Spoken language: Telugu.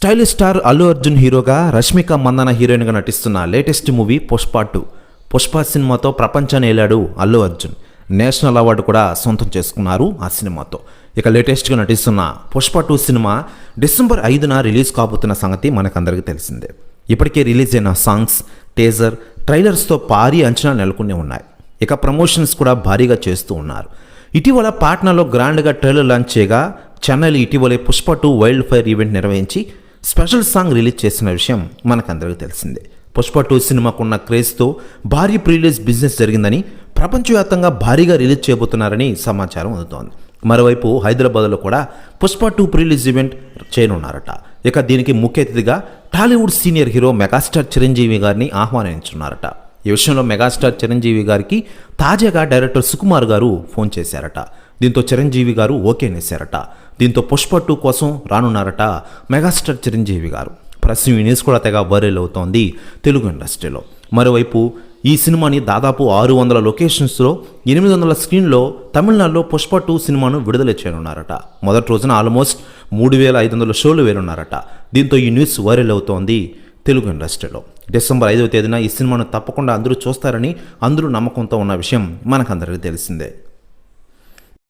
స్టైలిష్ స్టార్ అల్లు అర్జున్ హీరోగా రష్మిక మందన హీరోయిన్గా నటిస్తున్న latest movie Pushpa two. Pushpa సినిమాతో ప్రపంచాన్ని ఏలాడు అల్లు అర్జున్. నేషనల్ అవార్డు కూడా సొంతం చేసుకున్నారు ఆ సినిమాతో. ఇక లేటెస్ట్గా నటిస్తున్న పుష్ప టూ సినిమా డిసెంబర్ ఐదున రిలీజ్ కాబోతున్న సంగతి మనకందరికీ తెలిసిందే. ఇప్పటికే రిలీజ్ అయిన సాంగ్స్ టేజర్ ట్రైలర్స్తో భారీ అంచనా నెలకొని ఉన్నాయి. ఇక ప్రమోషన్స్ కూడా భారీగా చేస్తూ ఉన్నారు. ఇటీవల పాట్నాలో గ్రాండ్గా ట్రైలర్ లాంచ్ చేయగా చెన్నైలో ఇటీవలే Pushpa two wild fire event నిర్వహించి స్పెషల్ సాంగ్ రిలీజ్ చేసిన విషయం మనకందరికీ తెలిసిందే. పుష్ప టూ సినిమాకున్న క్రేజ్తో భారీ ప్రీలీజ్ బిజినెస్ జరిగిందని ప్రపంచవ్యాప్తంగా భారీగా రిలీజ్ చేయబోతున్నారని సమాచారం అందుతోంది. మరోవైపు హైదరాబాద్లో కూడా పుష్ప టూ ప్రీలీజ్ ఈవెంట్ చేయనున్నారట. ఇక దీనికి ముఖ్య అతిథిగా Tollywood senior hero megastar Chiranjeevi గారిని ఆహ్వానించున్నారట ఈ విషయంలో మెగాస్టార్ చిరంజీవి గారికి తాజాగా డైరెక్టర్ సుకుమార్ గారు ఫోన్ చేశారట. దీంతో చిరంజీవి గారు ఓకేనేశారట. దీంతో పుష్ప టూ కోసం రానున్నారట మెగాస్టార్ చిరంజీవి గారు. ప్రస్తుతం ఈ న్యూస్ కూడా తెగ వైరల్ అవుతోంది తెలుగు ఇండస్ట్రీలో. మరోవైపు ఈ సినిమాని దాదాపు ఆరు వందల లొకేషన్స్లో ఎనిమిది వందల స్క్రీన్లో తమిళనాడులో పుష్ప టూ సినిమాను విడుదల చేయనున్నారట. మొదటి రోజున ఆల్మోస్ట్ మూడు వేల ఐదు వందల షోలు వేరున్నారట దీంతో ఈ న్యూస్ వైరల్ అవుతోంది తెలుగు ఇండస్ట్రీలో. డిసెంబర్ ఐదవ తేదీన ఈ సినిమాను తప్పకుండా అందరూ చూస్తారని అందరూ నమ్మకంతో ఉన్న విషయం మనకందరికీ తెలిసిందే.